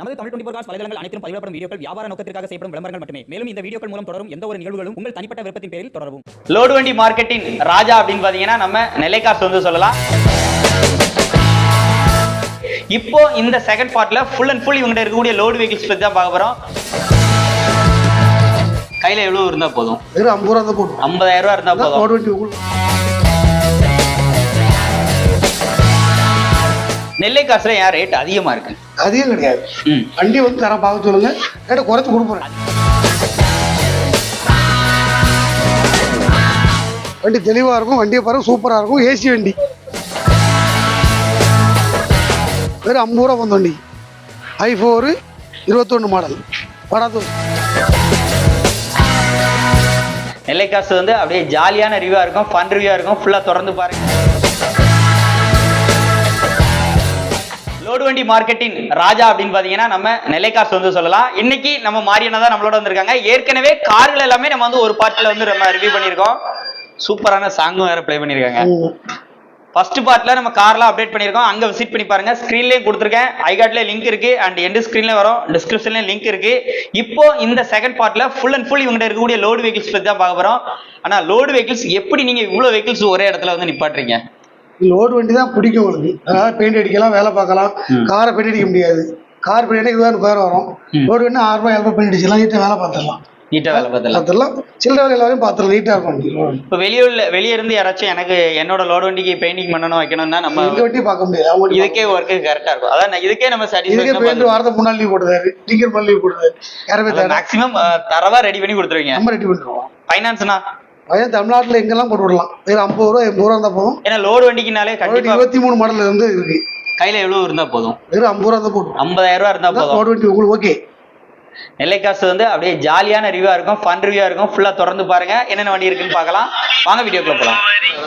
நமது Tamil twenty cos வலைதளங்கள் அனைத்தும் பதிவிடப்படும் வீடியோக்கள் வியாபார நோக்கத்திற்காக செய்யப்படும் விளம்பரங்கள் மட்டுமே. மேலும் இந்த வீடியோக்கள் மூலம் தொடரும் எந்த ஒரு நிகழ்வுகளும் உங்கள் தனிப்பட்ட விருப்பத்தின் பேரில் தொடரவும். லோடு வண்டி மார்க்கெட்டின் ராஜா அப்படின்னு பாத்தீங்கன்னா நம்ம நெல்லைக்காசு வந்து சொல்லலாம். இப்போ இந்த செகண்ட் பார்ட்ல ஃபுல் அண்ட் ஃபுல் இவங்க இருக்கக்கூடிய லோடு வெஹிக்கிள்ஸ் பத்தி தான் பார்க்க போறோம். கையில எவ்வளவு இருந்தா போதும்? ஐம்பது ரூபா போடும் ஐம்பதாயிரம் ரூபா இருந்தா போதும். நெல்லை காசுல ஏன் ரேட் அதிகமா இருக்கு? அதிகம் கிடையாது. வண்டி வந்து தரம் பார்க்க சொல்லுங்க. ரேட்டை குறைச்சு கொடுப்போம் வண்டி தெளிவாக இருக்கும் வண்டியை பாருங்க சூப்பராக இருக்கும். ஏசி வண்டி. வெறும் ஐம்பது ரூபா வந்த வண்டி. ஐ ஃபோரு இருபத்தொன்று மாடல். படாது நெல்லை காசு வந்து அப்படியே ஜாலியான ரிவ்யூவா இருக்கும் ஃபன் ரிவ்யூவா இருக்கும். ஃபுல்லா தொடர்ந்து பாருங்க. லோடு வண்டி மார்க்கெட்டின் ராஜா அப்படின்னு பாத்தீங்கன்னா நம்ம நெல்லைக்காசு வந்து சொல்லலாம். இன்னைக்கு நம்ம மாரியண்ணா தான் நம்மளோட வந்திருக்காங்க. ஏற்கனவே கார்கள் எல்லாமே நம்ம வந்து ஒரு பார்ட்ல வந்து நம்ம ரிவ்யூ பண்ணியிருக்கோம். சூப்பரான சாங்கும் வேற ப்ளே பண்ணியிருக்காங்க. ஃபர்ஸ்ட் பார்ட்ல நம்ம கார்லாம் அப்டேட் பண்ணியிருக்கோம். அங்க விசிட் பண்ணி பாருங்க. ஸ்க்ரீன்லயும் கொடுத்துருக்கேன். ஐகாட்ல லிங்க் இருக்கு. அண்ட் எண்டு ஸ்க்ரீன்ல வரும். டிஸ்கிரிப்ஷன்லயும் லிங்க் இருக்கு. இப்போ இந்த செகண்ட் பார்ட்ல ஃபுல் அண்ட் ஃபுல் இவங்க இருக்கக்கூடிய லோடு வெஹிக்கிள்ஸ் பத்தி தான் பார்க்க போறோம். ஆனா லோடு வெஹிக்கிள்ஸ் எப்படி நீங்க இவ்வளவு வெஹிக்கிள்ஸ் ஒரே இடத்துல வந்து நிப்பாட்டுறீங்க? லோடு வண்டி தான் பிடிக்கும் உங்களுக்கு அதாவது பெயிண்ட் அடிக்கலாம் வேலை பார்க்கலாம். காரை பெயிண்ட் அடிக்க முடியாது. கார் பெயிண்ட் அடிக்க பேர் வரும். லோடு வண்டி ஆறு ரூபாய் ஏழு ரூபாய் பெயிண்ட் அடிச்சலாம் நீட்டாக வேலை பார்த்துடலாம். நீட்டா வேலை பார்த்தலாம் பார்த்துடலாம். சில்லறை வேலை எல்லாரையும் பார்த்துடலாம். நீட்டாக இருக்கும். இப்போ வெளியூர்ல வெளிய இருந்து யாராச்சும் எனக்கு என்னோட லோடு வண்டிக்கு பெயிண்டிங் பண்ணணும் வைக்கணும்னா நம்ம எங்க வண்டி பார்க்க முடியாது. இதுக்கே ஒர்க்கு கரெக்டா இருக்கும். அதான் இதுக்கே நம்ம இதுக்கே பெயிண்ட் சாட்டிஸ்ஃபேக்ஷன் வாரத்தை முன்னாள் லீவ் போடுறாரு டிங்கர் மேல் லீவ் போடுறாரு யாருமே மேக்ஸிமம் தரவா ரெடி பண்ணி கொடுத்துருவீங்க. நம்ம ரெடி பண்ணிடுவோம். ஃபைனான்ஸ்னா பையன் தமிழ்நாட்டில் எங்கெல்லாம் போட்டு விடலாம்? வெறும் ஐம்பது ரூபா எண்பது ரூபா இருந்தால் போதும். ஏன்னா லோடு வண்டிக்குனாலே கண்டிப்பா இருபத்தி மூணு மாடல் இருந்து இருக்கு. கையில எவ்வளவு இருந்தா போதும்? வெறும் ஐம்பது ரூபா தான் போட்டு ஐம்பதாயிரம் ரூபா இருந்தா போதும். லோடு வண்டி உங்களுக்கு ஓகே நெல்லைக்காசு வந்து அப்படியே ஜாலியான ரிவ்யூவா இருக்கும் ஃபன் ரிவ்யூவா இருக்கும். ஃபுல்லா தொடர்ந்து பாருங்க என்னென்ன வண்டி இருக்குன்னு பார்க்கலாம். வாங்க வீடியோக்குள்ள போலாம்.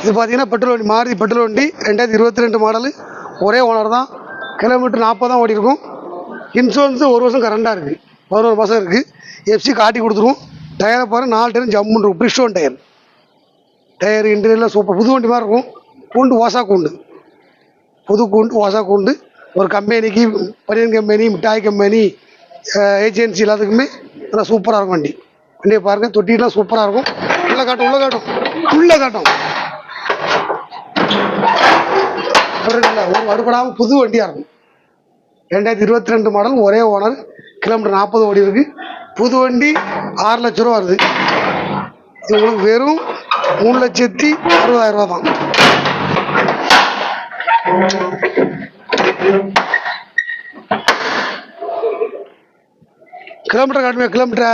இது பார்த்தீங்கன்னா பெட்ரோல் வண்டி மாருதி பெட்ரோல் வண்டி ரெண்டாயிரத்தி இருபத்தி ரெண்டு மாடலு ஒரே ஓனர் தான். கிலோமீட்டர் நாற்பது தான் ஓடி இருக்கும் இன்சூரன்ஸ் ஒரு வருஷம் கரண்டாக இருக்குது பதினோரு மாதம் இருக்குது எஃப்சி காட்டி கொடுத்துருவோம். டயரை பாரு நாலு டயரும் ஜம்முன்னு இருக்கும் பிரிஸ்டோன் டயர். டயர் இன்டீரியர்லாம் சூப்பர் புது வண்டி மாதிரி இருக்கும். கூண்டு ஓசா கூண்டு. புது கூண்டு ஓசா கூண்டு. ஒரு கம்பெனிக்கு பனியன் கம்பெனி மிட்டாய் கம்பெனி ஏஜென்சி எல்லாத்துக்குமே நல்லா சூப்பராக இருக்கும் வண்டி. வண்டியை பாருங்கள் தொட்டிலாம் சூப்பராக இருக்கும். உள்ளே காட்டும் உள்ளே காட்டும். உள்ளே காட்டும். இல்லை ஒரு அடுப்படாமல் புது வண்டியாக இருக்கும். ரெண்டாயிரத்தி இருபத்தி ரெண்டு மாடல் ஒரே ஓனர் கிலோமீட்டர் நாற்பது ஓடி இருக்குது புது வண்டி ஆறு லட்ச ரூபா வருது. உங்களுக்கு வெறும் மூணு லட்சத்தி அறுபதாயிரம் ரூபா தான். கிலோமீட்டர் காட்டுமே கிலோமீட்டரை?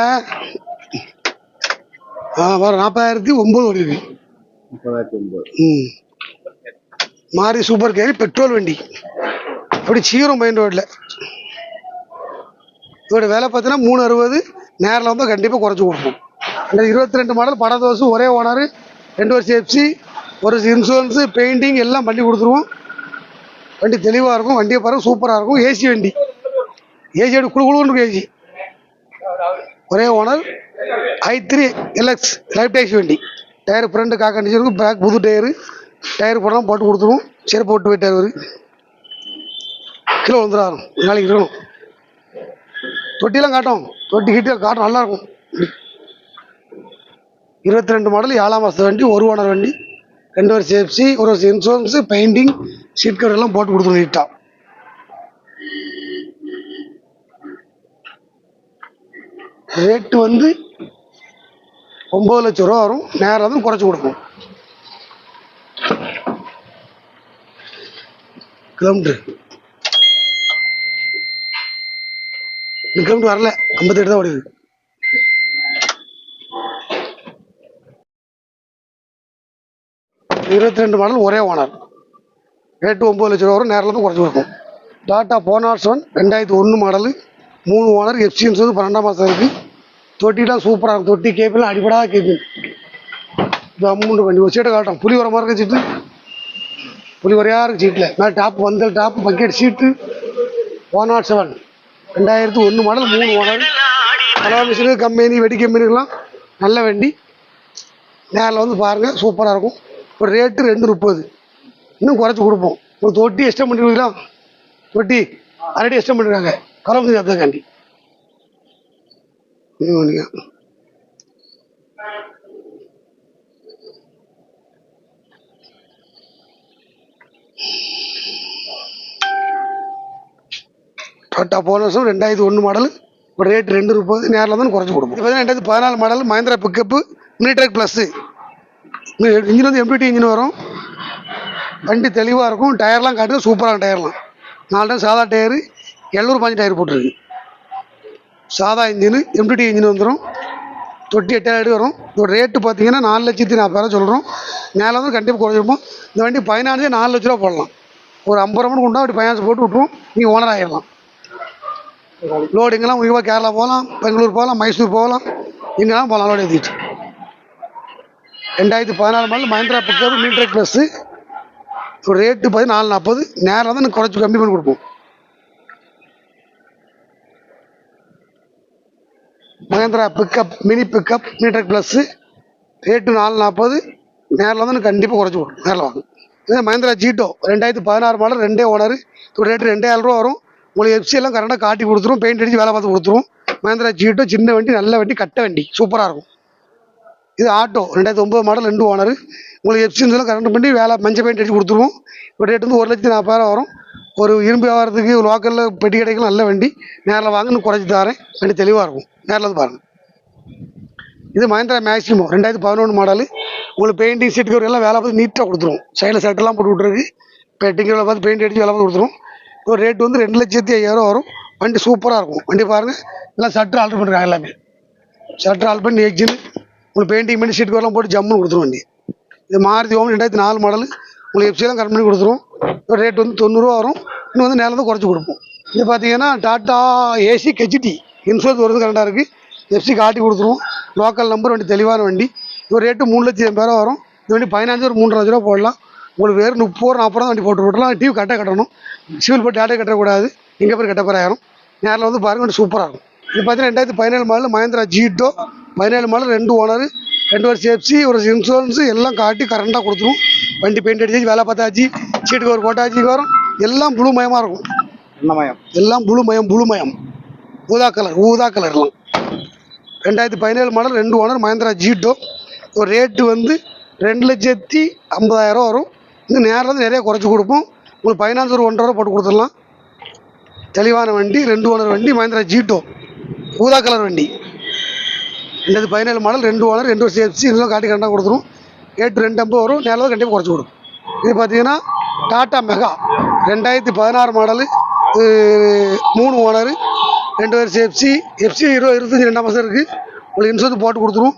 ஆ வர நாற்பதாயிரத்தி ஒம்பது இருக்கு ம். மாறி சூப்பர் கேரி பெட்ரோல் வண்டி. அப்படி சீரும் மைண்ட் ரோட்டில் இதோட வேலை பார்த்தீங்கன்னா மூணு அறுபது நேரில் வந்து கண்டிப்பாக குறைச்சி கொடுப்போம். இந்த இருபத்தி ரெண்டு மாடல் பட தோசு ஒரே ஓனர் ரெண்டு வருஷம் எஃப்சி ஒரு இன்சூரன்ஸு பெயிண்டிங் எல்லாம் பண்ணி கொடுத்துருவோம். வண்டி தெளிவாக இருக்கும் வண்டியை பாருங்கள் சூப்பராக இருக்கும். ஏசி வண்டி. ஏசி வண்டி குழு குழுன்னு ஏசி ஒரே ஓனர் ஐ த்ரீ எலக்ஸ் லைஃப் டேக்ஸி வண்டி. டயர் ஃப்ரண்ட் காக்க கண்டிச்சு இருக்கும் பேக் புது டயரு டயர் போடலாம் போட்டு கொடுத்துருவோம். சரி போட்டு போயிட்டார் அவர் கிலோ வந்துடும் நாளைக்கு இருக்கணும். தொட்டிலாம் காட்டும். தொட்டி கிட்ட காட்டும் நல்லா இருக்கும் இருபத்தி ரெண்டு மாடல் ஏழாம் மாதத்து வண்டி ஒரு ஓனர் வண்டி ரெண்டு வருஷம் எஃப்சி ஒரு வருஷம் இன்சூரன்ஸு பெயிண்டிங் சீட் கவர் எல்லாம் போட்டு கொடுத்துருவோம் நீட்டாக ரேட்டு வந்து ஒம்பது லட்சம் ரூபா வரும். நேரம் வந்து குறைச்சி கொடுப்போம். கிலோமீட்ரு இந்த கிலோமீட்டர் வரல. ஐம்பத்தெட்டு தான் ஓடிது இருபத்தி ரெண்டு மாடல் ஒரே ஓனர் ரேட்டு ஒம்பது லட்ச ரூபா வரும். நேரில் தான் குறைச்சி கொடுக்கும். டாட்டா போனார்ஸ் ஒன் ரெண்டாயிரத்தி ஒன்று மாடலு மூணு ஓனர் எஃப்சிஎன்ஸ் வந்து பன்னெண்டாம் மாதம் இருக்குது தொட்டிலாம் சூப்பராக இருக்கும். தொட்டி கேபிள்லாம் அடிப்படாத கேபிள் இது அமௌண்ட் பண்ணி ஒரு சீட்டை காட்டும் புளி வர மாதிரி இருக்க சீட்டு புளி வரையாக இருக்கு சீட்டில் மேலே top வந்தல் top bucket seat one nought seven ரெண்டாயிரத்தி ஒன்று மாடல் மூணு மாடல் கலவா மிஷினு கம்பெனி வெடி கம்பெனிக்கெலாம் நல்ல வண்டி. நேரில் வந்து பாருங்கள் சூப்பராக இருக்கும். ஒரு ரேட்டு ரெண்டு முப்பது. இன்னும் குறைச்சி கொடுப்போம். ஒரு தொட்டி எஸ்டம் பண்ணிருக்கீங்களா? தொட்டி ஆல்ரெடி எஸ்டம் பண்ணிருக்காங்க. கலந்து சேர்த்தக்காண்டி நீங்கள் டாட்டா போலஸும் ரெண்டாயிரத்தி ஒன்று மாடல் ஒரு ரேட் ரெண்டு ரூபாய் நேரில் தான் குறைச்சி கொடுப்போம். இப்போ ரெண்டாயிரத்தி பதினாலு மாடல் மஹேந்திரா பிக்கப்பு மினிட்ரேக் ப்ளஸ்ஸு இன்ஜின் வந்து எம்பிடி இன்ஜின் வரும். வண்டி தெளிவாக இருக்கும். டயர்லாம் காட்டுங்க சூப்பரான டயர்லாம் நாலு டயர் சாதா டயரு எழுநூறு பாஞ்சு டயர் போட்டிருக்கு. சாதா இன்ஜினு எம்டிடி இன்ஜின் வந்துடும் தொட்டி எட்டாயிரம் அடி வரும். இதோட ரேட்டு பார்த்தீங்கன்னா நாலு லட்சத்தி நாற்பதாயிரம் சொல்கிறோம் மேலே வந்து கண்டிப்பாக குறைஞ்சிருப்போம் இந்த வண்டி பதினாலு நாலு லட்ச ரூபா போடலாம். ஒரு ஐம்பது ரூபா கொண்டா அப்படி ஃபைனான்ஸ் போட்டு விட்ருவோம் நீங்கள் ஓனர் ஆகிடலாம் லோடு எங்கெல்லாம் உயர்வாக கேரளா போகலாம் பெங்களூர் போகலாம் மைசூர் போகலாம். இங்கெல்லாம் போகலாம் லோடு ஏற்றிட்டு ரெண்டாயிரத்தி பதினாலு மாடல் மஹிந்திரா பிக்கப் மீட்ரக் ப்ளஸ்ஸு ஒரு ரேட்டு பார்த்து நாலு நாற்பது நேரில் வந்து எனக்கு குறைச்சி கம்மி பண்ணி கொடுப்போம். Mahindra pickup mini pickup meter plus rate நாலு நாற்பது நேரில் வந்து எனக்கு கண்டிப்பாக குறைச்சி கொடுக்கும் நேரில் வாங்க. இதே மகேந்திரா ஜீட்டோ ரெண்டாயிரத்தி பதினாறு மாடல் ரெண்டே ஓனர். ரேட்டு ரெண்டாயிரம் ரூபா வரும். உங்களுக்கு எஃப்சி எல்லாம் கரெக்டாக காட்டி கொடுத்துரும் பெயிண்ட் அடித்து வேலை பார்த்து கொடுத்துரும். மகேந்திரா ஜீட்டோ சின்ன வண்டி நல்ல வண்டி கட்ட வண்டி. சூப்பராக இருக்கும். இது ஆட்டோ ரெண்டாயிரத்தி ஒம்பது மாடல் ரெண்டு ஓனர் உங்களுக்கு எஃப்சின்ஸ்லாம் கரெக்ட் பண்ணி வேலை மஞ்சள் பெயிண்ட் அடிச்சு கொடுத்துருவோம். இப்போ ரேட் வந்து ஒரு லட்சத்தி நாற்பதாயிரம் வரும். ஒரு இரும்பு வியாபாரத்துக்கு லோக்கலில் பெட்டி கடைக்கு நல்ல வண்டி. நேரில் வாங்க இன்னும் குறைச்சி தரேன். வண்டி தெளிவாக இருக்கும். நேரில் வந்து பாருங்கள் இது மஹேந்திரா மேக்ஸிமம் ரெண்டாயிரத்தி பதினொன்று மாடல் உங்களுக்கு பெயிண்டிங் சீட்டுக்கு எல்லாம் வேலை பார்த்து நீட்டாக கொடுத்துரும். சைடில் செட்டெல்லாம் போட்டு விட்ருக்கு பெட்டிங்கில் பார்த்து பெயிண்ட் அடித்து வேலை பார்த்து கொடுத்துரும். ஒரு ரேட் வந்து ரெண்டு லட்சத்தி ஐயாயிரம் வரும். வண்டி சூப்பராக இருக்கும். வண்டி பாருங்கள் எல்லாம் சட்டர் ஆல்ட்ரு பண்ணுறாங்க எல்லாமே. ஷட்டர் ஆல்ட் பண்ணி எக்ஜின் உங்களுக்கு பெயிண்டிங் பண்ணி சீட் கவர்லாம் போட்டு ஜம்முன்னு கொடுத்துரும் வண்டி. இது மாருதி ஓம் ரெண்டாயிரத்தி நாலு மாடல் உங்களுக்கு எஃப்சியெல்லாம் கரெக்ட் பண்ணி கொடுத்துரும். ரேட் வந்து தொண்ணூறுரூவா வரும். இன்னும் வந்து நேரம் தான் குறைச்சி கொடுப்போம். இது பார்த்தீங்கன்னா டாட்டா ஏசி கெச்டி இன்சூரன்ஸ் வருது கரெக்டாக இருக்குது எஃப்சி காட்டி கொடுத்துருவோம் லோக்கல் நம்பர் வண்டி தெளிவான வண்டி. ஒரு ரேட்டு மூணு லட்சம் எண்பதாயிரம் வரும். இது வண்டி பதினஞ்சு ஒரு மூன்று லட்ச ரூபா போடலாம். உங்களுக்கு வேறு முப்பது ரூபா நாற்பது ரூபா வண்டி போட்டு விட்டலாம் டிவி கட்ட கட்டணும். சிவில் போட்டு டேட்டா கட்டக்கூடாது. எங்கே பேர் கட்ட ஆயிரும் நேரில் வந்து பாருங்க வண்டி சூப்பராக இருக்கும். இது பார்த்தீங்கன்னா ரெண்டாயிரத்தி பதினேழு மாடல் மஹேந்திரா ஜீட்டோ பதினேழு மாடல் ரெண்டு ஓனர் ரெண்டு வருஷம் எஃப்சி ஒரு இன்சூரன்ஸ் எல்லாம் காட்டி கரண்டாக கொடுத்துரும். வண்டி பெயிண்ட் அடிச்சு வேலை பார்த்தாச்சு சீட்டு கவர் போட்டாச்சு வரும். எல்லாம் புழு மயமாக இருக்கும். என்னமயம் எல்லாம் புழு மயம் புழு மயம். ஊதா கலர் ஊதா கலர்லாம் ரெண்டாயிரத்தி பதினேழு மாடல் ரெண்டு ஓனர் மஹேந்திரா ஜீட்டோ ஒரு ரேட்டு வந்து ரெண்டு லட்சத்தி ஐம்பதாயிரம் வரும். இன்னும் நேரில் வந்து நிறைய குறைச்சி கொடுப்போம். உங்களுக்கு ஃபைனான்ஸ் ஒரு ஒன்றரை போட்டு கொடுத்துடலாம். தெளிவான வண்டி ரெண்டு ஓனர் வண்டி மஹேந்திரா ஜீட்டோ ஊதா கலர் வண்டி. ரெண்டாயிரத்தி பதினேழு மாடல் ரெண்டு ஓனர் ரெண்டு வருஷம் எஃப்சி இதெல்லாம் காட்டி கரெக்டாக கொடுத்துரும். ஏட்டு ரெண்டு ஐம்பது வரும். நேரில் கண்டிப்பாக குறைச்சி கொடுக்கும் இது பார்த்தீங்கன்னா டாட்டா மெகா ரெண்டாயிரத்தி பதினாறு மாடலு மூணு ஓனரு ரெண்டு வருஷம் எஃப்சி எஃப்சி இருபது இருபத்தஞ்சி ரெண்டாம் மாதம் இருக்குது உங்களுக்கு இன்சூரன்ஸ் போட்டு கொடுத்துரும்.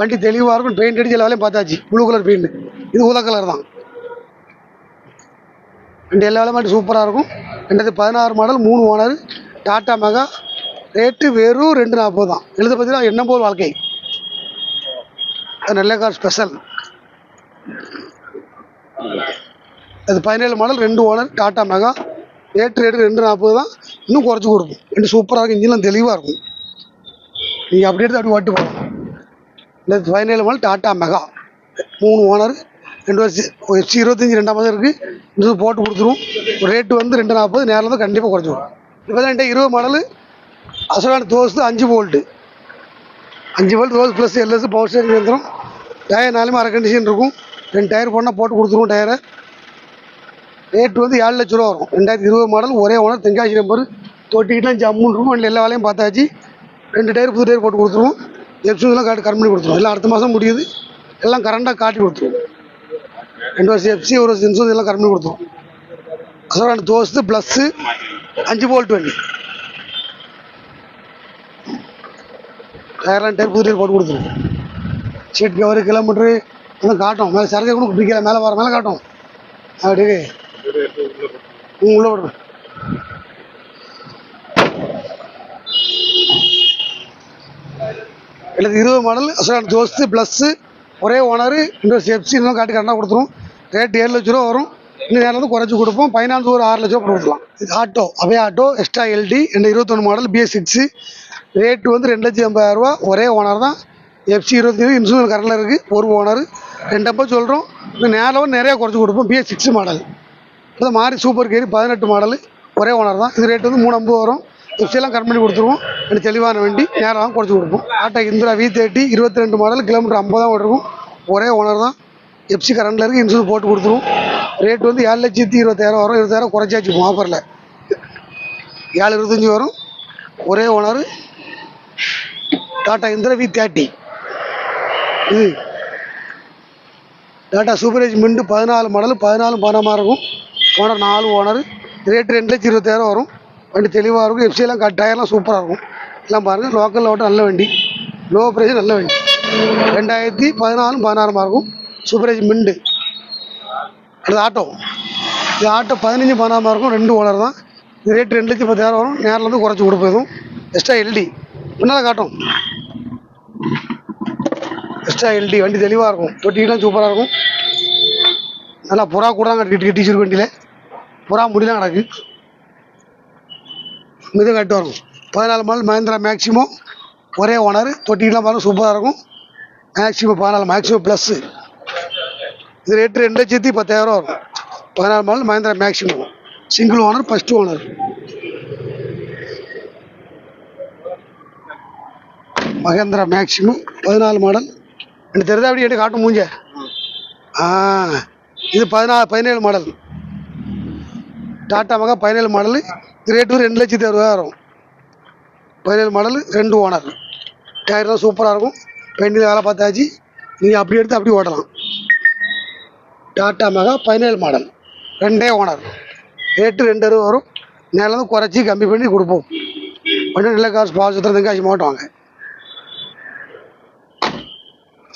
வண்டி தெளிவாக இருக்கும். பெயிண்ட் அடிச்சு எல்லா வேலையும் பார்த்தாச்சு. ப்ளூ கலர் பெயிண்ட் இது ஊதா கலர் தான். ரெண்டு எல்லா வேலையும் சூப்பராக இருக்கும். ரெண்டாயிரத்தி பதினாறு மாடல் மூணு ஓனர் டாட்டா மெகா ரேட்டு வெறும் ரெண்டு நாற்பது தான். எழுத பார்த்தீங்கன்னா என்ன போல் வாழ்க்கை? அது நல்ல கார் ஸ்பெஷல் அது பதினேழு மாடல் ரெண்டு owner Tata Mega rate rate ரெண்டு நாற்பது தான். இன்னும் குறைச்சி கொடுப்போம். ரெண்டு சூப்பராக இருக்கும். இன்ஜின்லாம் தெளிவாக இருக்கும். நீங்கள் அப்படி எடுத்து அப்படி ஓட்டு போகலாம் இந்த பதினேழு மாடல் டாட்டா மெகா மூணு ஓனர் ரெண்டு வருஷம் எஃப்சி இருபத்தஞ்சி ரெண்டாம் மாதம் இருக்குது இன்னும் போட்டு கொடுத்துருவோம் ரேட்டு வந்து ரெண்டு நாற்பது நேரில் வந்து கண்டிப்பாக குறைஞ்சிடும் இப்போ தான் என்கிட்ட இருபது மாடலு அசலான தோசு அஞ்சு போல்ட்டு அஞ்சு போல்ட் ரோஸ் ப்ளஸ் எல்எஸ் பவர் ஸ்டேரிங் வந்துடும் டயர் நாலுமே அரை கண்டிஷன் இருக்கும். ரெண்டு டயர் போனால் போட்டு கொடுத்துருவோம் டயரை ரேட் வந்து ஏழு லட்ச ரூபா வரும். ரெண்டாயிரத்தி இருபது மாடல் ஒரே ஓனர் தென்காசி நம்பர் தொட்டிக்கிட்டலாம் ஜம்முன் இருக்கும் ரெண்டு எல்லா வேலையும் பார்த்தாச்சு. ரெண்டு டயர் புது டயர் போட்டு கொடுத்துருவோம். எப்சூலாம் காட்டி கரெக்ட் பண்ணி கொடுத்துருவோம். எல்லாம் அடுத்த மாதம் முடியுது. எல்லாம் கரண்டாக காட்டி கொடுத்துருவோம். ரெண்டு எஃப்சி ஒரு வருஷம் இன்சூரன்ஸ் எல்லாம் கரெக்ட் கொடுத்தோம். கொடுத்துருவோம் அசலான தோஸ்து ப்ளஸ்ஸு அஞ்சு வோல்ட் வண்டி டயர்லாம் டயர் புது போட்டு கொடுத்துருவோம். சீட் கவரு கிலோமீட்ரு எல்லாம் காட்டும். மேலே சரக்கு கூட பிடிக்கல மேலே வர மேலே காட்டும். அப்படி உள்ள விடுறேன் எனக்கு இருபது மாடல் அசலான தோஸ்து ப்ளஸ்ஸு ஒரே ஓனரு இன்னொரு செப்சி இன்னும் காட்டி கரெக்டாக கொடுத்துரும் ரேட் ஏழு லட்ச ரூபா வரும். இன்னும் நேரம் வந்து குறைச்சி கொடுப்போம். ஃபைனான்ஸ் ஒரு ஆறு லட்ச ரூபா கொடுக்கலாம். இது ஆட்டோ அவே ஆட்டோ எக்ஸ்ட்ரா எல்டி ரெண்டு இருபத்தொன்று மாடல் பிஎஸ் சிக்ஸு ரேட்டு வந்து ரெண்டு லட்சம் எண்பதாயிரம் ரூபா. ஒரே ஓனர் தான். எஃப்சி இருபத்தி இன்சூரன்ஸ் கரண்டில் இருக்குது ஒரு ஓனர் ரெண்டப்போ சொல்கிறோம் இன்னும் நேரில் வந்து நிறையா குறைச்சி கொடுப்போம். பிஎஸ் சிக்ஸ் மாடல் அது மாறி சூப்பர் கேரி பதினெட்டு மாடல் ஒரே ஓனர் தான். இது ரேட்டு வந்து மூணு ஐம்பது வரும். எஃப்சியெல்லாம் கட் பண்ணி கொடுத்துருவோம். எனக்கு தெளிவான வண்டி. நேரம் குறைச்சி கொடுப்போம். ஆட்டோ இந்திரா வி தேர்ட்டி இருபத்தி ரெண்டு மாடல் கிலோமீட்டர் ஐம்பது தான் ஒரே ஓனர் தான். எஃப்சி கரண்டில் இருக்குது இன்சூரன்ஸ் போட்டு கொடுத்துருவோம் ரேட் வந்து ஏழு லட்சத்தி இருபத்தாயிரம் வரும். இருபத்தாயிரம் குறைச்சாச்சு ஆஃபரில் ஏழு இருபத்தஞ்சி வரும். ஒரே owner Tata Intra V thirty இது. டாட்டா சூப்பரேஜ் மிண்டு பதினாலு மாடல் பதினாலு பணமாக இருக்கும். ஓனர் நாலு ஓனர் ரேட் ரெண்டு லட்சம் இருபத்தாயிரம் வரும். வண்டி தெளிவாக இருக்கும். எஃப்சியெல்லாம் கட் டயர்லாம் சூப்பராக இருக்கும். எல்லாம் பாருங்கள் லோக்கலில் ஓட்ட நல்ல வண்டி. லோ ப்ரைஸ் நல்ல வண்டி. ரெண்டாயிரத்தி பதினாலும் பதினாறுமா இருக்கும். Super mint. அது ஆட்டோ. இது ஆட்டோ பதினஞ்சு பதினாறுமா இருக்கும் ரெண்டு ஓனர் தான். இது ரேட் ரெண்டு லட்சம் பத்தாயிரம் வரும். நேரில் வந்து குறைச்சி கொடுப்போம் எதுவும் எக்ஸ்ட்ரா எல்டி முன்னால் காட்டும். எக்ஸ்ட்ரா எல்டி வண்டி தெளிவாக இருக்கும். தொட்டிலாம் சூப்பராக இருக்கும். நல்லா புறா கூட தான் கட்டி டீச்சர் வண்டியில். புறா முடியலாம் கிடக்கு. மித கட்டு வரும் பதினாலு மாடல் மஹேந்திரா மேக்ஸிமம் ஒரே ஓனர். தொட்டிலாம் பாருங்க சூப்பராக இருக்கும். மேக்ஸிமம் பதினாலு மேக்ஸிமம் ப்ளஸ்ஸு இது ரேட்டு ரெண்டு லட்சத்தி பத்தாயிரம் வரும். பதினாலு model Mahindra maximum single owner first owner Mahindra maximum பதினாலு மாடல். எனக்கு தெரிஞ்சா அப்படி என்கிட்ட காட்டும் மூஞ்ச? ஆ இது பதினாலு பதினேழு மாடல். டாட்டா மகா பதினேழு மாடலு. ரேட்டு ரெண்டு லட்சத்தி அறுபதாயிரம் பதினேழு மாடல் ரெண்டு ஓனர் டயர்லாம் சூப்பராக இருக்கும். பெயிண்டிங் வேலை பார்த்தாச்சு. நீங்கள் அப்படி எடுத்து அப்படி ஓட்டலாம். டாட்டா மெகா பதினேழு மாடல். ரெண்டே ஓனர். ரேட்டு ரெண்டு அறுபது வரும். நேரம் குறைச்சி கம்மி பண்ணி கொடுப்போம். ஒன்றும் நல்ல காசு பால் சுத்திரம் தெங்காசி மாட்டுவாங்க.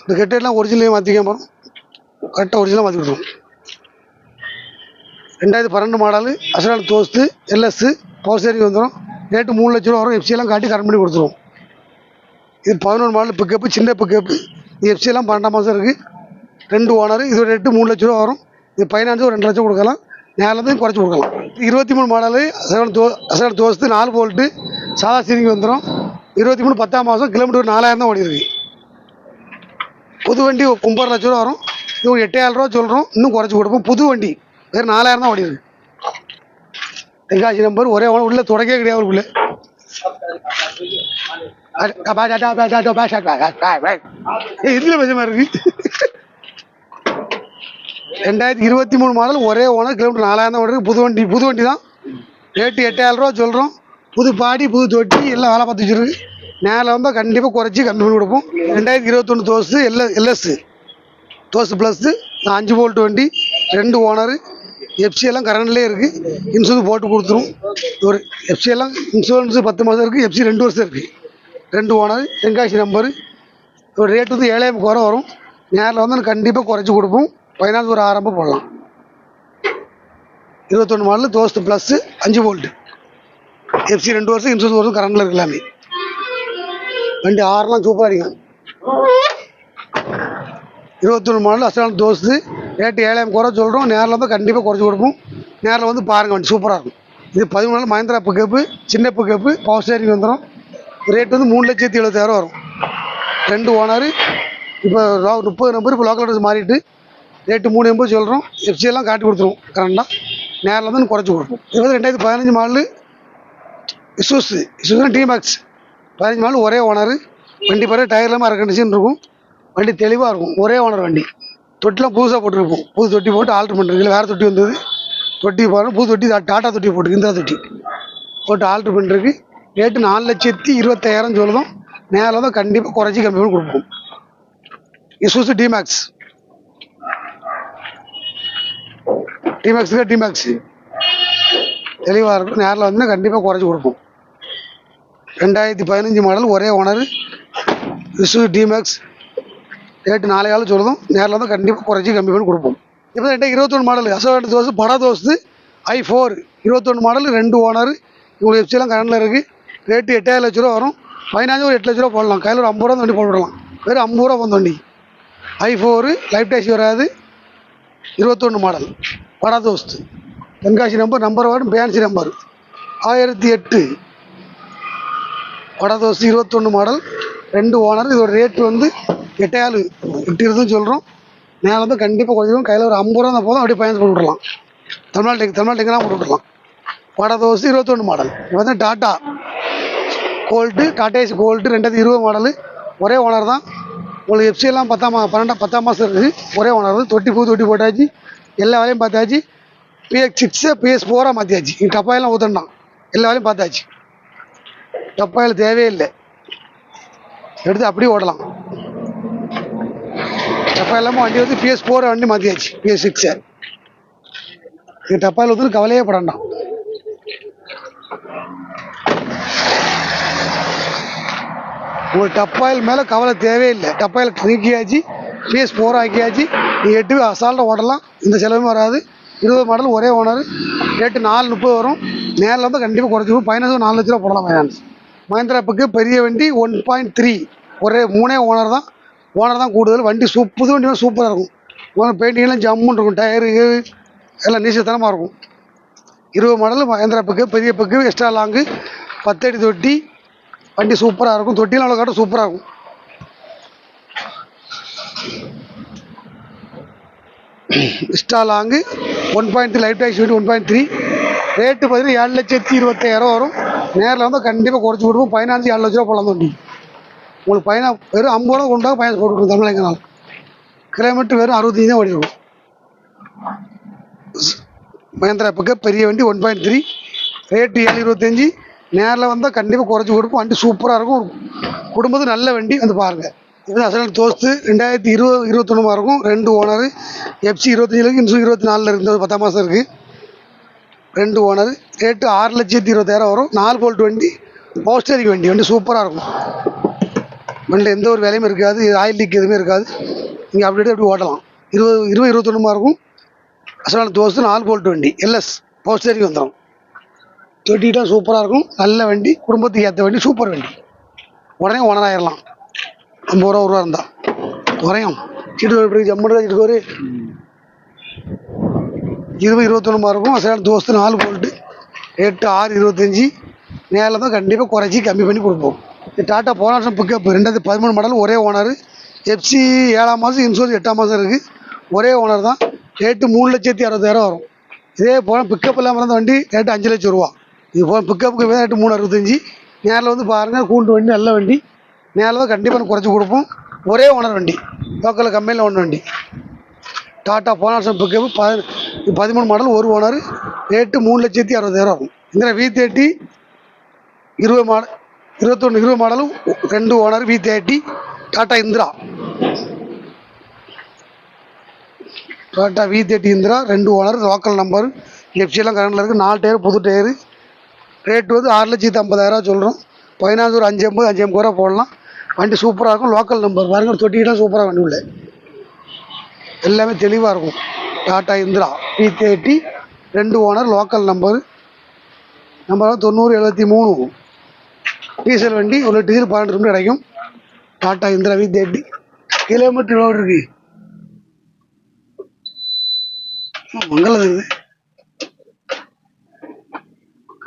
இந்த கெட்டெல்லாம் ஒரிஜினலே மாற்றிக்க போகிறோம் கரெக்டாக ஒரிஜினலாக மாற்றி கொடுத்துருவோம். ரெண்டாயிரத்தி பன்னெண்டு மாடலு அசரால் தோஸ்து எல்எஸ்ஸு பவர் சேரிங் வந்துடும் ரேட்டு மூணு லட்ச ரூபா வரும். எஃப்சியெல்லாம் காட்டி கரெக்ட் பண்ணி கொடுத்துருவோம். இது பதினொன்று மாடல் பிக்கப்பு சின்ன பிக்கப்பு இது எஃப்சியெல்லாம் பன்னெண்டாம் மாதம் இருக்குது ரெண்டு ஓனர் இது ஒரு ரேட்டு மூணு லட்ச ரூபா வரும் இது ஃபைனான்ஸு ஒரு ரெண்டு லட்சம் கொடுக்கலாம் நேரில் குறைச்சி கொடுக்கலாம் இருபத்தி மூணு மாடலு செவன் தோ செவன் தோசத்து நாலு போல்ட்டு சாதா ஸ்டீரிங் வந்துடும் இருபத்தி மூணு பத்தாம் மாதம் கிலோமீட்டர் நாலாயிரம் தான் ஓடி இருக்கு புது வண்டி ஒம்பது லட்ச ரூபா வரும் இது ஒரு எட்டாயிரம் ரூபா சொல்கிறோம் இன்னும் குறைச்சி கொடுப்போம் புது வண்டி வேறு நாலாயிரம் தான் ஓடி இருக்கு தென்காசி நம்பர் ஒரே ஓனர் உள்ள தொடக்கே கிடையாது உள்ள இதில் பஞ்சமாக இருக்கு ரெண்டாயிரத்தி இருபத்தி மூணு மாடல் ஒரே ஓனர் கிலோமீட்டர் நாலாயிரம் தான் புது வண்டி புது வண்டி தான். ரேட்டு எட்டாயிரம் ரூபா சொல்கிறோம் புது பாடி புது தொட்டி எல்லாம் வேலை பார்த்து வச்சிருக்கு நேரில் வந்தால் கண்டிப்பாக குறைச்சி கம்மி பண்ணி கொடுப்போம். ரெண்டாயிரத்தி இருபத்தொன்று தோசு எல்ல எல்எஸ்ஸு தோசு ப்ளஸ்ஸு அஞ்சு போல்ட் வண்டி ரெண்டு ஓனரு. எஃப்சி எல்லாம் கரண்ட்லேயே இருக்குது இன்சூரன்ஸ் போட்டு கொடுத்துரும். ஒரு எஃப்சி எல்லாம் இன்சூரன்ஸு பத்து மாதம் இருக்குது எஃப்சி ரெண்டு வருஷம் இருக்குது ரெண்டு ஓனர் தென்காசி நம்பரு ஒரு ரேட் வந்து ஏழாயிரம் குறை வரும். நேரில் வந்து கண்டிப்பாக குறைச்சி கொடுப்போம். பதினாறு ஒரு ஆரம்பம் போடலாம். இருபத்தொன்று மாடல் தோஸ்து ப்ளஸ்ஸு அஞ்சு வோல்ட்டு எஃப்சி ரெண்டு வருஷம் இன்சூரன்ஸ் வருஷம் கரண்டில் இருக்கலாமே வண்டி ஆறுலாம் சூப்பராக அடிக்கும். இருபத்தொன்று மாடல் அசலான தோஸ்து. ரேட்டு ஏழாயிரம் குறை சொல்கிறோம் நேரில் வந்து கண்டிப்பாக குறைச்சி கொடுப்போம். நேரில் வந்து பாருங்கள் வண்டி சூப்பராக இருக்கும். இது பதிமூணு நாள் மஹேந்திரா பிக்கப்பு சின்ன பிக்கப்பு பவர் ஸ்டேரிங் வந்துடும் ரேட் வந்து மூணு லட்சத்தி எழுபத்தாயிரம் வரும். ரெண்டு ஓனர் இப்போ முப்பது நம்பர் இப்போ லோக்கல் அட்ரஸ் மாறிட்டு ரேட்டு மூணு எண்பது சொல்கிறோம் எஃப்சியெல்லாம் காட்டி கொடுத்துருவோம் கரெக்டாக நேரில் வந்து குறைச்சி கொடுப்போம் இது வந்து ரெண்டாயிரத்தி பதினஞ்சு model Isuzu Isuzu D Max பதினஞ்சு மாடல் ஒரே ஓனர் வண்டி பாரு டயர் இல்லாமல் அரை கண்டிஷன் இருக்கும். வண்டி தெளிவாக இருக்கும் ஒரே ஓனர் வண்டி. தொட்டிலாம் புதுசாக போட்டிருப்போம். புது தொட்டி போட்டு ஆல்ட்ரு பண்ணிருக்கு வேறு தொட்டி வந்தது. தொட்டி போகிறோம் புது தொட்டி டாட்டா தொட்டி போட்டு இந்திரா தொட்டி. போட்டு ஆல்ட்ரு பண்ணுறதுக்கு ரேட்டு நாலு லட்சத்தி இருபத்தாயிரம் சொல்லுதோம். நேரில் தான் கண்டிப்பாக குறைச்சி கம்மி பண்ணி கொடுப்போம். இசூஸ் டிமேக்ஸ் டிமேக்ஸுக்கு டிமேக்ஸ் தெளிவாக இருக்கும். நேரில் வந்து கண்டிப்பாக குறைச்சி கொடுப்போம். ரெண்டாயிரத்தி பதினஞ்சு மாடல் ஒரே ஓனர் இசு டிமேக்ஸ் ரேட்டு நாலு காலம் சொல்லுதும். நேரில் வந்து கண்டிப்பாக குறைச்சி கம்மி பண்ணி கொடுப்போம். இப்போ ரெண்டு இருபத்தொன்று மாடல் அசோகட்டு தோசை படா தோசு ஐ ஃபோர் இருபத்தொன்று மாடல் ரெண்டு ஓனர் உங்களுக்கு எஃப்சிலாம் கரண்டில் இருக்குது ரேட்டு எட்டாயிரம் லட்ச ரூபா வரும். பதினஞ்சு ஒரு எட்டு லட்ச ரூபா போடலாம். கையில் ஒரு ஐம்பது ரூபா வண்டி போட்டுவிடலாம் வெறும் ஐம்பது ரூபா வந்து வண்டி ஐ ஃபோரு லைஃப் டேக்ஸி வராது. இருபத்தொன்று model Bada Dost Tenkasi number number one fancy number ஆயிரத்தி எட்டு. வடை இருபத்தொன்று மாடல் ரெண்டு ஓனர் இதோட ரேட்டு வந்து எட்டாயிரம் எட்டு இருபதுன்னு சொல்கிறோம் மேலே வந்து கண்டிப்பாக கொஞ்சம் கையில் ஒரு ஐம்பது ரூபா போதும். அப்படியே பயணம் போட்டு விட்றலாம் தமிழ்நாடு தமிழ்நாட்டுக்கெல்லாம் போட்டு விட்றலாம் வடை இருபத்தொன்று மாடல் இது வந்து டாட்டா கோல்டு டாட்டேஸ் கோல்டு ரெண்டாயிரத்தி இருபது மாடலு ஒரே ஓனர் தான். உங்களுக்கு எஃப்சி எல்லாம் பத்தாம் பன்னெண்டாம் பத்தாம் மாதம் இருக்குது ஒரே ஓனர் தான் தொட்டி பூ தொட்டி போட்டாச்சு. எல்லா வேலையும் பார்த்தாச்சு. பிஎஸ் சிக்ஸை பிஎஸ் ஃபோராக மாற்றியாச்சு இங்கே டப்பாயெல்லாம் ஊற்றண்டான் எல்லா வேலையும் பார்த்தாச்சு. டப்பாயில் தேவையே இல்லை. எடுத்து அப்படியே ஓடலாம். டப்பா இல்லாமல் வண்டி வந்து பிஎஸ் ஃபோரை வண்டி மாற்றியாச்சு பிஎஸ் சிக்ஸை இங்கே டப்பாயில் வந்து கவலையே படண்டாம் ஒரு டப்பாயில் மேலே கவலை தேவையில்லை. டப்பாயில் நீக்கியாச்சு பிஎஸ் ஃபோர் ஆக்கியாச்சு. நீ எட்டு அசால்ட்டாக ஓடலாம் இந்த செலவும் வராது. இருபது மாடல் ஒரே ஓனர் ரேட்டு நாலு முப்பது வரும். நேரில் வந்து கண்டிப்பாக குறைச்சிக்கும் பதினஞ்சு நாலு லட்ச ரூபா போடலாம் ஃபைனான்ஸ் மஹேந்திராப்புக்கு பெரிய வண்டி ஒன் பாயிண்ட் த்ரீ ஒரே மூணே ஓனர் தான். ஓனர் தான் கூடுதல். வண்டி சூப் புது வண்டி சூப்பராக இருக்கும். ஓனர் பெயிண்டிங்லாம் ஜம்முன்னு இருக்கும். டயரு எல்லாம் நீசத்தனமாக இருக்கும். இருபது மாடல் மஹேந்திரா பிக்கு பெரிய பக்கு எக்ஸ்ட்ரா லாங்கு பத்தடி தொட்டி வண்டி சூப்பராக இருக்கும். தொட்டியில் அவ்வளோ காட்டும் சூப்பராக இருக்கும். Extra long one point three life tax one point three rate பார்த்தீங்கன்னா ஏழு லட்சத்தி இருபத்தாயிரம் வரும். நேரில் வந்து கண்டிப்பாக குறைச்சி கொடுப்போம். பதினஞ்சு ஏழு லட்ச ரூபா போடலாம் வண்டி உங்களுக்கு பயணம் வெறும் ஐம்பது ரூபா கொண்டாக பயணம் போட்டு கொடுக்கும் தமிழகனால் கிலோமீட்டர் வெறும் அறுபத்தஞ்சு தான் ஓடி மகேந்திரா பக்கம் பெரிய வண்டி ஒன் பாயிண்ட் த்ரீ ரேட்டு ஏழு இருபத்தஞ்சி நேரில் வந்தால் கண்டிப்பாக குறைச்சி கொடுப்போம். வண்டி சூப்பராக இருக்கும். குடும்பத்துக்கு நல்ல வண்டி வந்து பாருங்கள் இது அசல் தோஸ்து ரெண்டாயிரத்தி இருபது இருபத்தொன்னுமா இருக்கும். ரெண்டு ஓனர் எஃப்சி இருபத்தஞ்சில் இருக்குது இன்சூ இருபத்தி நாலில் இருந்தது பத்தாம் மாதம் இருக்குது ரெண்டு ஓனர் ரேட்டு ஆறு லட்சத்தி இருபத்தாயிரம் வரும். நாலு போல்ட் வண்டி போஸ்டரிங் வண்டி. வண்டி சூப்பராக இருக்கும். வண்டியில் எந்த ஒரு வேலையும் இருக்காது. ஆயில் லீக் எதுவுமே இருக்காது. நீங்கள் அப்படி அப்படி ஓட்டலாம்? இருபது இருபது இருபத்தொன்னுமா இருக்கும். அசலான தோஸ்து நாலு போல்ட் வண்டி. எல்எஸ் போஸ்டரிங் வந்துடும் தொட்டிக்கிட்டா சூப்பராக இருக்கும். நல்ல வண்டி குடும்பத்துக்கு ஏற்ற வண்டி சூப்பர் வண்டி. உடனே ஓனராயிடலாம் ஐம்பது ரூபா ஒரு ரூபா இருந்தால் குறையும். சீட்டு எப்படி ஜம்மு சீட்டு ஒரு இருபது இருபத்தொன்னுமா இருக்கும். சில தோஸ்து நாலு போல்ட்டு எட்டு ஆறு இருபத்தஞ்சி. நேரில் தான் கண்டிப்பாக குறைச்சி கம்மி பண்ணி கொடுப்போம். இது டாட்டா போன வருஷம் பிக்கப் ரெண்டாயிரத்தி பதிமூணு மாடல் ஒரே ஓனர் எஃப்சி ஏழாம் மாதம் இன்சூரன்ஸ் எட்டாம் மாதம் இருக்குது ஒரே ஓனர் தான். ரேட்டு மூணு லட்சத்தி அறுபதாயிரம் வரும். இதே போல் பிக்கப் இல்லாமல் இருந்த வண்டி ரேட்டு அஞ்சு லட்சம் ரூபா. இது போல் பிக்கப்புக்கு ரேட்டு மூணு அறுபத்தஞ்சி. நேரில் வந்து பாருங்கள் கூண்டு வண்டி நல்ல வண்டி. நேரில் தான் கண்டிப்பாக குறைச்சி கொடுப்போம். ஒரே ஓனர் வண்டி. லோக்கலில் கம்பெனியில் ஒன்று வண்டி. டாட்டா போன வருஷம் பிக்கப்பு பதி பதிமூணு மாடல் ஒரு ஓனர். ரேட்டு மூணு லட்சத்தி அறுபதாயிரம் ஆகும். இந்த வி தேர்ட்டி இருபது மாடல் இருபத்தொன்று இருபது மாடலும் ரெண்டு owner V thirty Tata Intra. Tata V thirty Intra ரெண்டு ஓனர் லோக்கல் நம்பர் எஃப்சியெல்லாம் கரண்டில் இருக்குது நாலு டயர் புது டயரு ரேட்டு வந்து ஆறு லட்சத்தி ஐம்பதாயிரரூவா சொல்கிறோம் பதினாறு ஒரு அஞ்சு ஐம்பது அஞ்சு ஐம்பது ரூபா போடலாம். வண்டி சூப்பராக இருக்கும். லோக்கல் நம்பர் பாருங்க தொட்டிக்கிட்டால் சூப்பராக வண்டி உள்ள. எல்லாமே தெளிவாக இருக்கும். டாட்டா இந்திரா பி தேர்ட்டி ரெண்டு ஓனர் லோக்கல் நம்பர் நம்பர் தொண்ணூறு எழுபத்தி மூணு. டீசல் வண்டி ஒரு டீசல் பன்னெண்டு ரூபாய் கிடைக்கும். Tata Intra V thirty kilometre எவ்வளோ இருக்குது மங்களது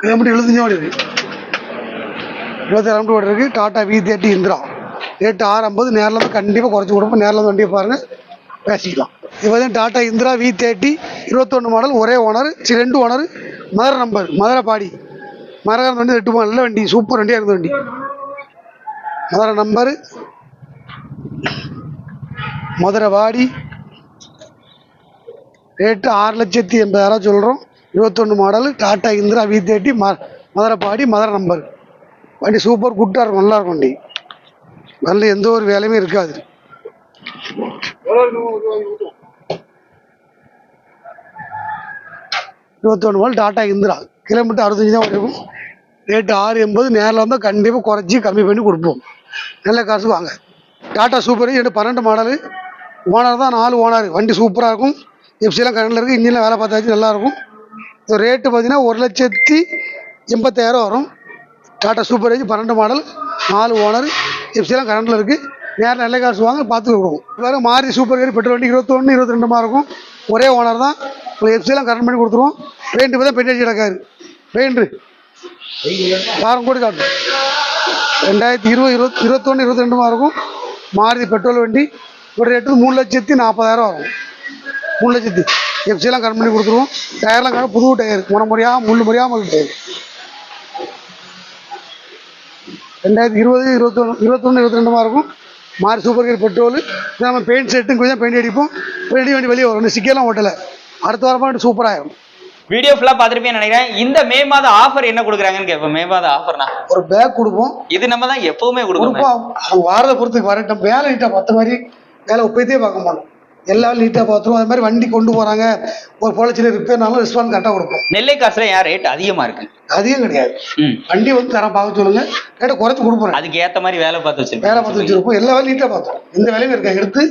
இதை மட்டும் எழுபத்தஞ்சு ஓடி இருக்கு? இருபத்தாயிரம் கிலோமீட்டர் ஓடி இருக்கு. Tata V thirty Intra. Rate ஆறு ஐம்பது. நேரில் வந்து கண்டிப்பாக குறைச்சி கொடுப்போம். நேரில் வந்து வண்டியை பாருங்கள் பேசிக்கலாம். இப்போ வந்து டாட்டா இந்திரா வி தேர்ட்டி இருபத்தொன்று மாடல் ஒரே ஓனர் சரி ரெண்டு owner Madurai number Madurai body. மரகாரம் வண்டி எட்டு நல்ல வண்டி. சூப்பர் வண்டியாக இருந்த வண்டி. மதுரை நம்பரு மதுரை வாடி ரேட்டு ஆறு லட்சத்தி எண்பதாயிரம் சொல்கிறோம் இருபத்தொன்று model Tata Intra V thirty ம மதுரை பாடி மதுரை நம்பர் வண்டி சூப்பர் குட்டாக இருக்கும் நல்லா இருக்கும் வண்டி. வண்டி எந்த ஒரு வேலையுமே இருக்காது. இருபத்தொன்று மாடல் டாட்டா இந்திரா கிலோமீட்டர் அறுபத்தஞ்சு தான் இருக்கும் ரேட்டு ஆறு எண்பது நேரில் வந்தால் கண்டிப்பாக குறைச்சி கம்மி பண்ணி கொடுப்போம். நல்ல காசு வாங்க. டாட்டா சூப்பர் ரெண்டு பன்னெண்டு மாடலு ஓனர் தான் நாலு ஓனர் வண்டி சூப்பராக இருக்கும். எஃப்சிலாம் கரண்டில் இருக்குது இன்ஜினில் வேலை பார்த்தாச்சு நல்லாயிருக்கும் ரேட்டு பார்த்தீங்கன்னா ஒரு லட்சத்தி எண்பத்தாயிரம் வரும். டாட்டா சூப்பர் ஏஜ் பன்னெண்டு மாடல் நாலு ஓனர் எப்சிலாம் கரண்டில் இருக்குது நேரம் நல்ல காசு வாங்க பார்த்து கொடுக்கும் வேறு மாறி சூப்பர் கேரி பெட்ரோல் வண்டி இருபத்தொன்று இருபத்தி ரெண்டுமா இருக்கும். ஒரே ஓனர் தான். உங்களுக்கு எஃப்சிலாம் கரண்ட் பண்ணி கொடுத்துருவோம். பெயிண்ட் தான் பெயிண்ட் அடிச்சு கிடக்காரு பெயிண்ட்ரு வாரம் கோடி காட்டும் ரெண்டாயிரத்தி இருபது இருபத் இருபத்தொன்று இருபத்தி ரெண்டுமா இருக்கும். மாறுதி பெட்ரோல் வண்டி. ஒரு ரேட்டு மூணு லட்சத்தி நாற்பதாயிரம் வரும். மூணு லட்சத்தி. எஃப்சிலாம் கட் பண்ணி கொடுத்துருவோம். டயர்லாம் கடை புது டயர். முறை முறையாக முள்ளு முறையாக டயர். ரெண்டாயிரத்தி இருபது இருபத்தொன்று இருபத்தொன்று இருபத்தி ரெண்டுமா இருக்கும். மாறி சூப்பர் கேர் பெட்ரோல் நம்ம பெயிண்ட் செட்டு கொஞ்சம் பெயிண்ட் அடிப்போம். பெயிண்ட் வண்டி வெளியே வரும். சிக்கலாம் ஓட்டலை அடுத்த வாரமாக சூப்பராகிடும் வீடியோ ஃபுல்லா பார்த்துருப்பேன்னு நினைக்கிறேன். இந்த மே மாத ஆஃபர் என்ன கொடுக்குறாங்கன்னு கேட்போம். மே மாத ஆஃபர்னா ஒரு பேக் கொடுப்போம். இது நம்ம தான் எப்பவுமே கொடுப்போம். அவங்க வாரதை பொறுத்துக்கு வரட்டும். வேலை நீட்டாக பார்த்த மாதிரி. வேலை ஒப்பைத்தே பார்க்க மாட்டோம். எல்லா நீட்டாக பார்த்துருவோம். அது மாதிரி வண்டி கொண்டு போகிறாங்க ஒரு பொழைச்சில ரிப்பேர்னாலும் ரெஸ்பான்ஸ் கரெக்டாக கொடுப்போம். நெல்லை காசுல ஏன் ரேட் அதிகமா இருக்கு? அதிகம் கிடையாது. வண்டி வந்து தரம் பார்க்க சொல்லுங்க. கேட்ட குறைச்சி கொடுப்போம். அதுக்கு ஏத்த மாதிரி வேலை பார்த்து வச்சிருக்கேன் வேலை பார்த்து வச்சிருப்போம். எல்லா வேலையும் நீட்டாக பார்த்தோம் எந்த வேலையும் இருக்கா எடுத்து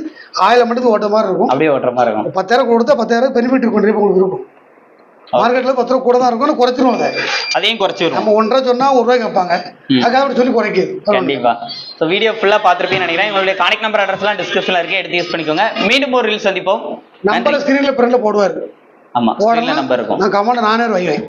ஆயிரம் மட்டும் ஓட்ட மாதிரி இருக்கும். அப்படியே ஓட்டுற மாதிரி இருக்கும். பத்தாயிரம் கொடுத்தா பத்தாயிரம் பெனிஃபிட் இருக்கும் உங்களுக்கு இருக்கும். மார்க்கெட்டில் பத்து ரூபா கூட தான் இருக்கும் குறைச்சிருவோம் அதை. அதையும் குறைச்சி வரும் நம்ம ஒன்றரை சொன்னா ஒரு ரூபாய் கேட்பாங்க அதுக்காக அப்படி சொல்லி குறைக்குது கண்டிப்பா. ஸோ வீடியோ ஃபுல்லா பார்த்துருப்பேன்னு நினைக்கிறேன். உங்களுடைய கான்டாக்ட் நம்பர் அட்ரஸ்லாம் டிஸ்கிரிப்ஷன்ல இருக்கு. எடுத்து யூஸ் பண்ணிக்கோங்க. மீண்டும் ஒரு ரீல் சந்திப்போம். நம்பரை ஸ்கிரீன்ல பிரிண்ட்ல போடுவாரு. ஆமா போடலாம் நம்பர் இருக்கும். நான் கமெண்ட் நானே வைக்கிறேன்